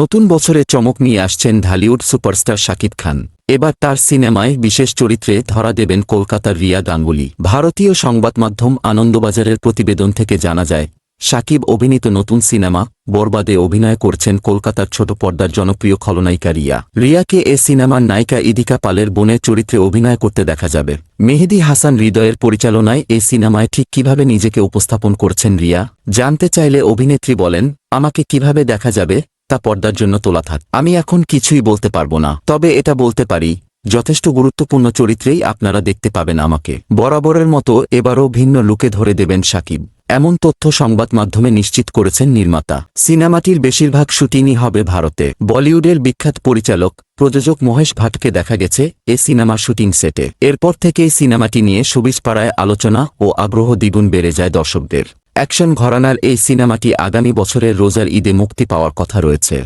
নতুন বছরে চমক নিয়ে আসছেন ঢালিউড সুপারস্টার শাকিব খান। এবার তার সিনেমায় বিশেষ চরিত্রে ধরা দেবেন কলকাতার রিয়া গাঙ্গুলি। ভারতীয় সংবাদ মাধ্যম আনন্দবাজারের প্রতিবেদন থেকে জানা যায়, শাকিব অভিনীত নতুন সিনেমা, বরবাদে অভিনয় করছেন কলকাতার ছোট পর্দার জনপ্রিয় খলনায়িকা রিয়া। রিয়াকে এ সিনেমার নায়িকা ইদিকা পালের বোনের চরিত্রে অভিনয় করতে দেখা যাবে। মেহেদি হাসান হৃদয়ের পরিচালনায় এ সিনেমায় ঠিক কীভাবে নিজেকে উপস্থাপন করছেন রিয়া? জানতে চাইলে অভিনেত্রী বলেন, আমাকে কীভাবে দেখা যাবে? তা পর্দার জন্য তোলা থাক। আমি এখন কিছুই বলতে পারব না, তবে এটা বলতে পারি, যথেষ্ট গুরুত্বপূর্ণ চরিত্রেই আপনারা দেখতে পাবেন আমাকে। বরাবরের মতো এবারও ভিন্ন লুকে ধরে দেবেন সাকিব। এমন তথ্য সংবাদ মাধ্যমে নিশ্চিত করেছেন নির্মাতা। সিনেমাটির বেশিরভাগ শুটিংই হবে ভারতে। বলিউডের বিখ্যাত পরিচালক, প্রযোজক মহেশ ভাটকে দেখা গেছে এ সিনেমার শুটিং সেটে। এরপর থেকেই সিনেমাটি নিয়ে সবিজপাড়ায় আলোচনা ও আগ্রহ দ্বিগুণ বেড়ে যায় দর্শকদের। অ্যাকশন ঘরানার এই সিনেমাটি আগামী বছরের রোজার ঈদে মুক্তি পাওয়ার কথা রয়েছে।